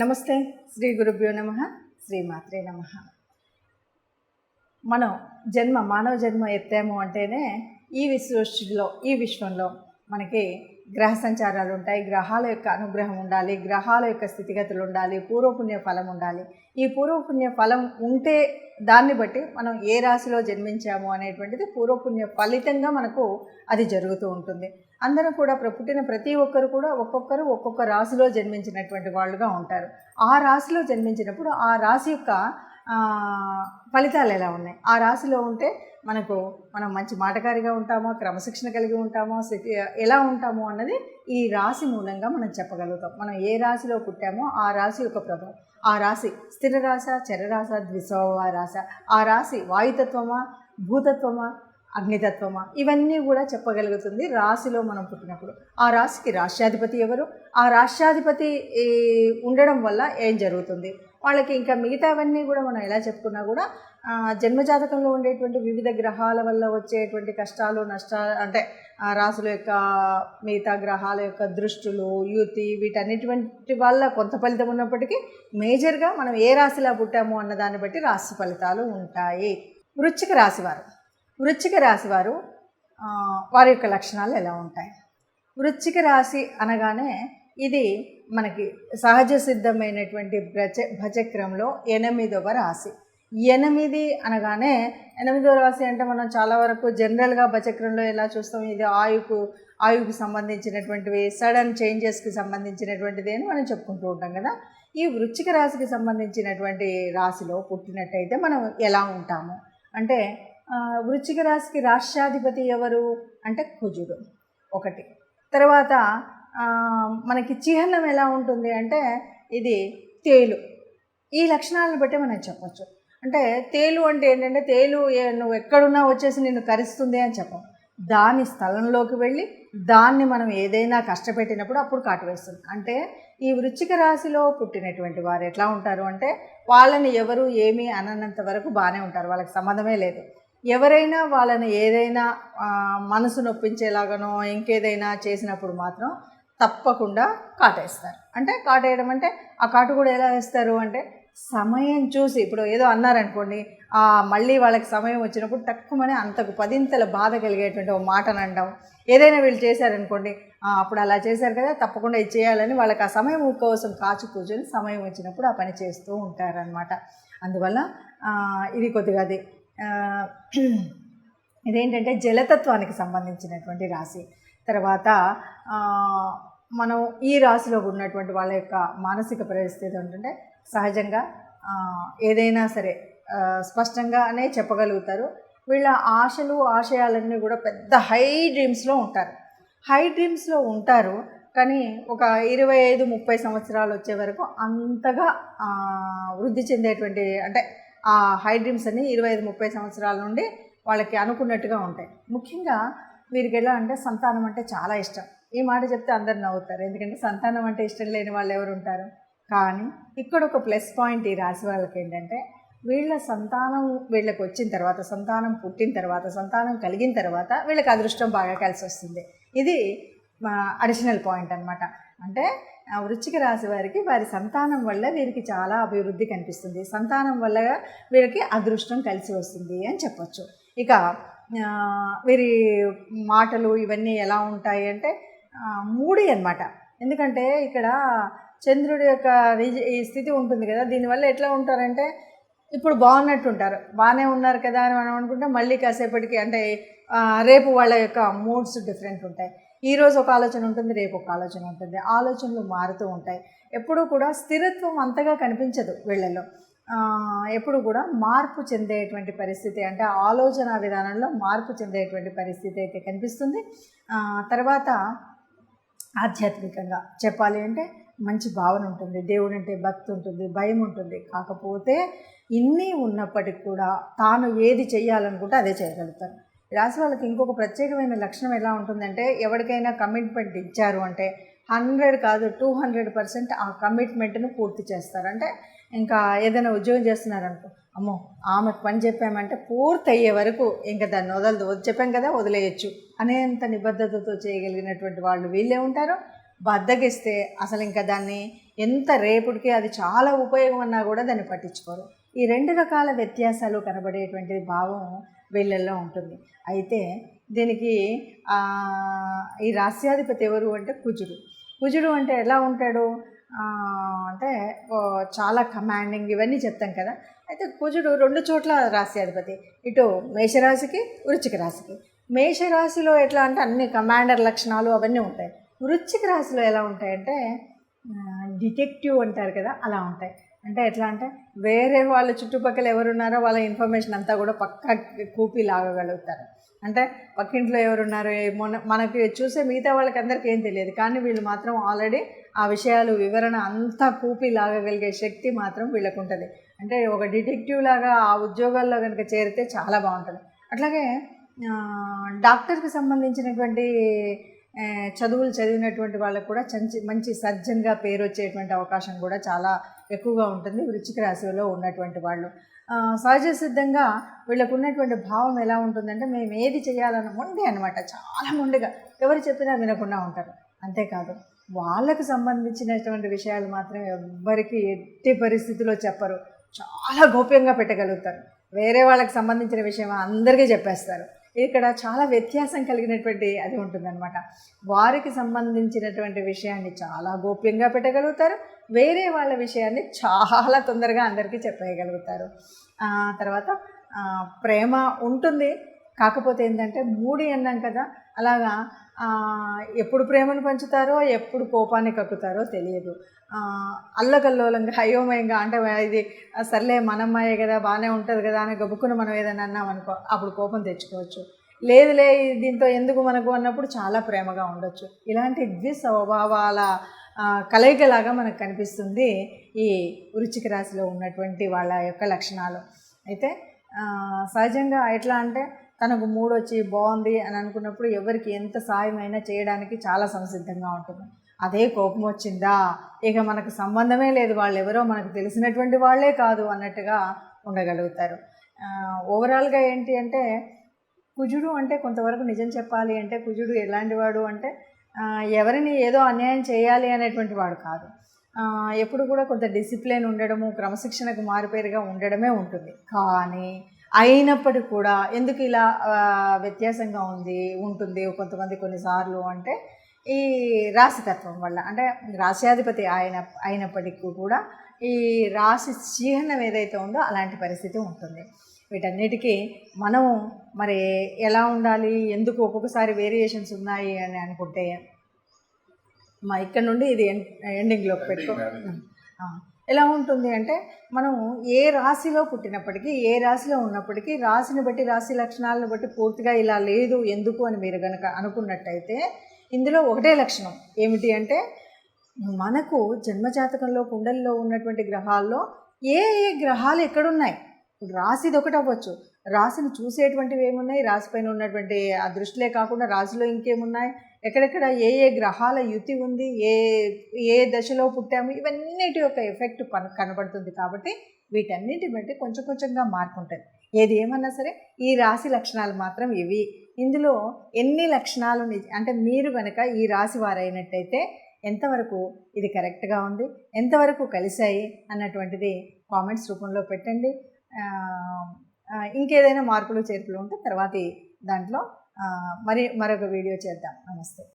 నమస్తే శ్రీ గురుభ్యో నమ శ్రీమాత్రే నమ. మనం జన్మ మానవ జన్మ ఎత్తాము అంటేనే ఈ విశ్వలో ఈ విశ్వంలో మనకి గ్రహ సంచారాలు ఉంటాయి. గ్రహాల యొక్క అనుగ్రహం ఉండాలి గ్రహాల యొక్క స్థితిగతులు ఉండాలి పూర్వపుణ్య ఫలం ఉండాలి. ఈ పూర్వపుణ్య ఫలం ఉంటే దాన్ని బట్టి మనం ఏ రాశిలో జన్మించాము అనేటువంటిది పూర్వపుణ్య ఫలితంగా మనకు అది జరుగుతూ ఉంటుంది. అందరూ కూడా పుట్టిన ప్రతి ఒక్కరు కూడా ఒక్కొక్కరు ఒక్కొక్క రాశిలో జన్మించినటువంటి వాళ్ళుగా ఉంటారు. ఆ రాశిలో జన్మించినప్పుడు ఆ రాశి యొక్క ఫలితాలు ఎలా ఉన్నాయి? ఆ రాశిలో ఉంటే మనకు మనం మంచి మాటకారిగా ఉంటామో? క్రమశిక్షణ కలిగి ఉంటామో? స్థితి ఎలా ఉంటామో అన్నది ఈ రాశి మూలంగా మనం చెప్పగలుగుతాం. మనం ఏ రాశిలో పుట్టామో ఆ రాశి యొక్క ప్రభావం. ఆ రాశి స్థిర రాశ చరరాశ ద్విసవ రాశ. ఆ రాశి వాయుతత్వమా? భూతత్వమా? అగ్నితత్వమా? ఇవన్నీ కూడా చెప్పగలుగుతుంది రాశిలో మనం పుట్టినప్పుడు. ఆ రాశికి రాష్ట్రాధిపతి ఎవరు? ఆ రాష్ట్రాధిపతి ఉండడం వల్ల ఏం జరుగుతుంది? వాళ్ళకి ఇంకా మిగతావన్నీ కూడా మనం ఎలా చెప్పుకున్నా కూడా జన్మజాతకంలో ఉండేటువంటి వివిధ గ్రహాల వల్ల వచ్చేటువంటి కష్టాలు నష్టాలు అంటే ఆ రాసుల యొక్క మిగతా గ్రహాల యొక్క దృష్టులు యుతి వీటన్నిటి వల్ల కొంత ఫలితం ఉన్నప్పటికీ మేజర్గా మనం ఏ రాశిలా పుట్టాము అన్న దాన్ని బట్టి రాశి ఫలితాలు ఉంటాయి. వృశ్చిక రాశివారు వృశ్చిక రాశి వారు వారి యొక్క లక్షణాలు ఎలా ఉంటాయి? వృశ్చిక రాశి అనగానే ఇది మనకి సహజ సిద్ధమైనటువంటి భజ భచక్రంలో ఎనిమిదవ రాశి. ఎనిమిది అనగానే ఎనిమిదవ రాశి అంటే మనం చాలా వరకు జనరల్గా భచక్రంలో ఎలా చూస్తాం? ఇది ఆయుకు ఆయుకు సంబంధించినటువంటివి సడన్ చేంజెస్కి సంబంధించినటువంటిది అని మనం చెప్పుకుంటూ ఉంటాం కదా? ఈ వృశ్చిక రాశికి సంబంధించినటువంటి రాశిలో పుట్టినట్టయితే మనం ఎలా ఉంటాము? అంటే వృచ్చిక రాశికి రాష్ట్రాధిపతి ఎవరు అంటే కుజుడు. ఒకటి. తర్వాత మనకి చిహ్నం ఎలా ఉంటుంది అంటే ఇది తేలు. ఈ లక్షణాలను బట్టి మనం చెప్పచ్చు. అంటే తేలు అంటే ఏంటంటే తేలు నువ్వు ఎక్కడున్నా వచ్చేసి నిన్ను కరుస్తుంది అని చెప్పం. దాని స్థలంలోకి వెళ్ళి దాన్ని మనం ఏదైనా కష్టపెట్టినప్పుడు అప్పుడు కాటువేస్తుంది. అంటే ఈ వృచ్చిక రాశిలో పుట్టినటువంటి వారు ఎట్లా ఉంటారు అంటే వాళ్ళని ఎవరు ఏమీ అనంత వరకు బాగానే ఉంటారు. వాళ్ళకి సంబంధమే లేదు. ఎవరైనా వాళ్ళని ఏదైనా మనసు నొప్పించేలాగానో ఇంకేదైనా చేసినప్పుడు మాత్రం తప్పకుండా కాటేస్తారు. అంటే కాటేయడం అంటే ఆ కాటు కూడా ఎలా వేస్తారు అంటే సమయం చూసి ఇప్పుడు ఏదో అన్నారనుకోండి ఆ మళ్ళీ వాళ్ళకి సమయం వచ్చినప్పుడు తక్కువనే అంతకు పదింతల బాధ కలిగేటువంటి ఒక మాటను అనడం ఏదైనా వీళ్ళు చేశారనుకోండి అప్పుడు అలా చేశారు కదా తప్పకుండా ఇది చేయాలని వాళ్ళకి ఆ సమయం కోసం కాచు కూర్చొని సమయం వచ్చినప్పుడు ఆ పని చేస్తూ ఉంటారనమాట అందువల్ల ఇది కొద్దిగా అది ఇదేంటంటే జలతత్వానికి సంబంధించినటువంటి రాశి. తర్వాత మనం ఈ రాశిలో ఉన్నటువంటి వాళ్ళ యొక్క మానసిక పరిస్థితి ఏంటంటే సహజంగా ఏదైనా సరే స్పష్టంగానే చెప్పగలుగుతారు. వీళ్ళ ఆశలు ఆశయాలన్నీ కూడా పెద్ద హై డ్రీమ్స్లో ఉంటారు. హై డ్రీమ్స్లో ఉంటారు కానీ ఒక ఇరవై ఐదు ముప్పై సంవత్సరాలు వచ్చే వరకు అంతగా వృద్ధి చెందేటువంటి అంటే ఆ హై డ్రీమ్స్ అన్ని ఇరవై ఐదు ముప్పై సంవత్సరాల నుండి వాళ్ళకి అనుకున్నట్టుగా ఉంటాయి. ముఖ్యంగా వీరికి ఎలా అంటే సంతానం అంటే చాలా ఇష్టం. ఈ మాట చెప్తే అందరు నవ్వుతారు. ఎందుకంటే సంతానం అంటే ఇష్టం లేని వాళ్ళు ఎవరు ఉంటారు? కానీ ఇక్కడ ఒక ప్లస్ పాయింట్ ఈ రాశి వాళ్ళకి ఏంటంటే వీళ్ళ సంతానం వీళ్ళకి వచ్చిన తర్వాత సంతానం పుట్టిన తర్వాత సంతానం కలిగిన తర్వాత వీళ్ళకి అదృష్టం బాగా కలిసి వస్తుంది. ఇది అడిషనల్ పాయింట్ అనమాట అంటే ఆ వృశ్చిక రాశి వారికి వారి సంతానం వల్ల వీరికి చాలా అభివృద్ధి కనిపిస్తుంది. సంతానం వల్ల వీరికి అదృష్టం కలిసి వస్తుంది అని చెప్పచ్చు. ఇక వీరి మాటలు ఇవన్నీ ఎలా ఉంటాయి అంటే మూడి అనమాట ఎందుకంటే ఇక్కడ చంద్రుడి యొక్క ఈ స్థితి ఉంటుంది కదా దీనివల్ల ఎట్లా ఉంటారంటే ఇప్పుడు బాగున్నట్టు ఉంటారు. బాగానే ఉన్నారు కదా అని మనం అనుకుంటే మళ్ళీ కాసేపటికి అంటే రేపు వాళ్ళ యొక్క మూడ్స్ డిఫరెంట్ ఉంటాయి. ఈ రోజు ఒక ఆలోచన ఉంటుంది రేపు ఒక ఆలోచన ఉంటుంది. ఆలోచనలు మారుతూ ఉంటాయి. ఎప్పుడూ కూడా స్థిరత్వం అంతగా కనిపించదు వీళ్ళలో ఎప్పుడు కూడా మార్పు చెందేటువంటి పరిస్థితి అంటే ఆలోచన విధానంలో మార్పు చెందేటువంటి పరిస్థితి అయితే కనిపిస్తుంది. తర్వాత ఆధ్యాత్మికంగా చెప్పాలి అంటే మంచి భావన ఉంటుంది దేవుడు అంటే భక్తి ఉంటుంది భయం ఉంటుంది. కాకపోతే ఇన్ని ఉన్నప్పటికి కూడా తాను ఏది చేయాలనుకుంటే అదే చేయగలుగుతారు. రాసి వాళ్ళకి ఇంకొక ప్రత్యేకమైన లక్షణం ఎలా ఉంటుందంటే ఎవరికైనా కమిట్మెంట్ ఇచ్చారు అంటే హండ్రెడ్ కాదు టూ హండ్రెడ్ పర్సెంట్ ఆ కమిట్మెంట్ను పూర్తి చేస్తారు. అంటే ఇంకా ఏదైనా ఉద్యోగం చేస్తున్నారనుకో అమ్మో ఆమెకు పని చెప్పామంటే పూర్తి అయ్యే వరకు ఇంకా దాన్ని వదలదు. వద్- చెప్పాం కదా వదిలేయచ్చు అనేంత నిబద్ధతతో చేయగలిగినటువంటి వాళ్ళు వీళ్ళే ఉంటారు. బద్దగిస్తే అసలు ఇంకా దాన్ని ఎంత రేపుడికి అది చాలా ఉపయోగం అన్నా కూడా దాన్ని పట్టించుకోరు. ఈ రెండు రకాల వ్యత్యాసాలు కనబడేటువంటి భావం వీళ్ళల్లో ఉంటుంది. అయితే దీనికి ఈ రాస్యాధిపతి ఎవరు అంటే కుజుడు. కుజుడు అంటే ఎలా ఉంటాడు? అంటే చాలా కమాండింగ్ ఇవన్నీ చెప్తాం కదా. అయితే కుజుడు రెండు చోట్ల రాస్యాధిపతి ఇటు మేషరాశికి వృచ్చిక రాశికి. మేషరాశిలో ఎట్లా అంటే అన్ని కమాండర్ లక్షణాలు అవన్నీ ఉంటాయి. వృచ్చిక రాశిలో ఎలా ఉంటాయంటే డిటెక్టివ్ అంటారు కదా అలా ఉంటాయి. అంటే ఎట్లా అంటే వేరే వాళ్ళ చుట్టుపక్కల ఎవరున్నారో వాళ్ళ ఇన్ఫర్మేషన్ అంతా కూడా పక్కా కూపి లాగగలుగుతారు. అంటే పక్కింట్లో ఎవరున్నారో మొన్న మన మనకి చూసే మిగతా వాళ్ళకి అందరికీ ఏం తెలియదు. కానీ వీళ్ళు మాత్రం ఆల్రెడీ ఆ విషయాలు వివరణ అంతా కూపి లాగగలిగే శక్తి మాత్రం వీళ్ళకు ఉంటుంది అంటే ఒక డిటెక్టివ్ లాగా ఆ ఉద్యోగాల్లో కనుక చేరితే చాలా బాగుంటుంది. అట్లాగే డాక్టర్కి సంబంధించినటువంటి చదువులు చదివినటువంటి వాళ్ళకు కూడా మంచి మంచి సర్జన్గా పేరు వచ్చేటువంటి అవకాశం కూడా చాలా ఎక్కువగా ఉంటుంది. వృచ్చిక రాశిలో ఉన్నటువంటి వాళ్ళు. సహజ సిద్ధంగా వీళ్ళకు ఉన్నటువంటి భావం ఎలా ఉంటుందంటే మేము ఏది చేయాలన్న ముందే అనమాట చాలా ముందుగా ఎవరు చెప్పినా వినకుండా ఉంటారు. అంతేకాదు వాళ్ళకు సంబంధించినటువంటి విషయాలు మాత్రం ఎవ్వరికి ఎట్టి పరిస్థితిలో చెప్పరు. చాలా గోప్యంగా పెట్టగలుగుతారు. వేరే వాళ్ళకి సంబంధించిన విషయం అందరికీ చెప్పేస్తారు. ఇక్కడ చాలా వ్యత్యాసం కలిగినటువంటి అది ఉంటుందన్నమాట. వారికి సంబంధించినటువంటి విషయాన్ని చాలా గోప్యంగా పెట్టగలుగుతారు. వేరే వాళ్ళ విషయాన్ని చాలా తొందరగా అందరికీ చెప్పేయగలుగుతారు తర్వాత ప్రేమ ఉంటుంది. కాకపోతే ఏంటంటే మూడి అన్నాం కదా అలాగా ఎప్పుడు ప్రేమను పంచుతారో ఎప్పుడు కోపాన్ని కక్కుతారో తెలియదు. ఆ, అల్లకల్లోలంగా అయోమయంగా అంటే ఇది సర్లే మనమ్మాయే కదా బాగానే ఉంటుంది కదా అని గబుక్కున మనం ఏదైనా అన్నాం అనుకో అప్పుడు కోపం తెచ్చుకోవచ్చు. లేదులే దీంతో ఎందుకు మనకు అన్నప్పుడు చాలా ప్రేమగా ఉండొచ్చు. ఇలాంటి ద్విస్వభావాల కలయికలాగా మనకు కనిపిస్తుంది ఈ వృచ్చిక రాశిలో ఉన్నటువంటి వాళ్ళ యొక్క లక్షణాలు. అయితే సహజంగా ఎట్లా అంటే తనకు మూడు వచ్చి బాగుంది అని అనుకున్నప్పుడు ఎవరికి ఎంత సాయమైనా చేయడానికి చాలా సంసిద్ధంగా ఉంటుంది. అదే కోపం వచ్చిందా? ఇక మనకు సంబంధమే లేదు. వాళ్ళు ఎవరో మనకు తెలిసినటువంటి వాళ్ళే కాదు అన్నట్టుగా ఉండగలుగుతారు. ఓవరాల్గా ఏంటి అంటే కుజుడు అంటే కొంతవరకు నిజం చెప్పాలి అంటే కుజుడు ఎలాంటి వాడు అంటే ఎవరిని ఏదో అన్యాయం చేయాలి అనేటువంటి వాడు కాదు. ఎప్పుడు కూడా కొంత డిసిప్లిన్ ఉండడము క్రమశిక్షణకు మారుపేరుగా ఉండడమే ఉంటుంది. కానీ అయినప్పటికీ కూడా ఎందుకు ఇలా వ్యత్యాసంగా ఉంది ఉంటుంది కొంతమంది కొన్నిసార్లు అంటే ఈ రాశితత్వం వల్ల. అంటే రాశ్యాధిపతి ఆయన అయినప్పటికీ కూడా ఈ రాశి చిహ్నం ఏదైతే ఉందో అలాంటి పరిస్థితి ఉంటుంది. వీటన్నిటికీ మనం మరి ఎలా ఉండాలి ఎందుకు ఒక్కొక్కసారి వేరియేషన్స్ ఉన్నాయి అని అనుకుంటే మా ఇక్కడ నుండి ఇది ఎండ్ ఎండింగ్లోకి పెట్టుకో ఎలా ఉంటుంది అంటే మనం ఏ రాశిలో పుట్టినప్పటికీ ఏ రాశిలో ఉన్నప్పటికీ రాశిని బట్టి రాశి లక్షణాలను బట్టి పూర్తిగా ఇలా లేదు ఎందుకు అని మీరు కనుక అనుకున్నట్టయితే ఇందులో ఒకటే లక్షణం ఏమిటి అంటే మనకు జన్మజాతకంలో కుండల్లో ఉన్నటువంటి గ్రహాల్లో ఏ ఏ గ్రహాలు ఎక్కడున్నాయి? రాశిది ఒకటి అవ్వచ్చు. రాశిని చూసేటువంటివి ఏమున్నాయి? రాశి పైన ఉన్నటువంటి ఆ దృష్టిలే కాకుండా రాశిలో ఇంకేమున్నాయి? ఎక్కడెక్కడ ఏ ఏ గ్రహాల యుతి ఉంది ఏ ఏ దశలో పుట్టాము ఇవన్నిటి యొక్క ఎఫెక్ట్ పన కనబడుతుంది కాబట్టి వీటన్నిటి బట్టి కొంచెం కొంచెంగా మార్పు ఉంటుంది ఏది ఏమన్నా సరే ఈ రాశి లక్షణాలు మాత్రం ఇవి. ఇందులో ఎన్ని లక్షణాలు అంటే మీరు కనుక ఈ రాశి వారైనట్టయితే ఎంతవరకు ఇది కరెక్ట్గా ఉంది ఎంతవరకు కలిశాయి అన్నటువంటిది కామెంట్స్ రూపంలో పెట్టండి. ఇంకేదైనా మార్పులు చేర్పులు ఉంటే తర్వాతి దాంట్లో మరి మరొక వీడియో చేద్దాం. నమస్తే.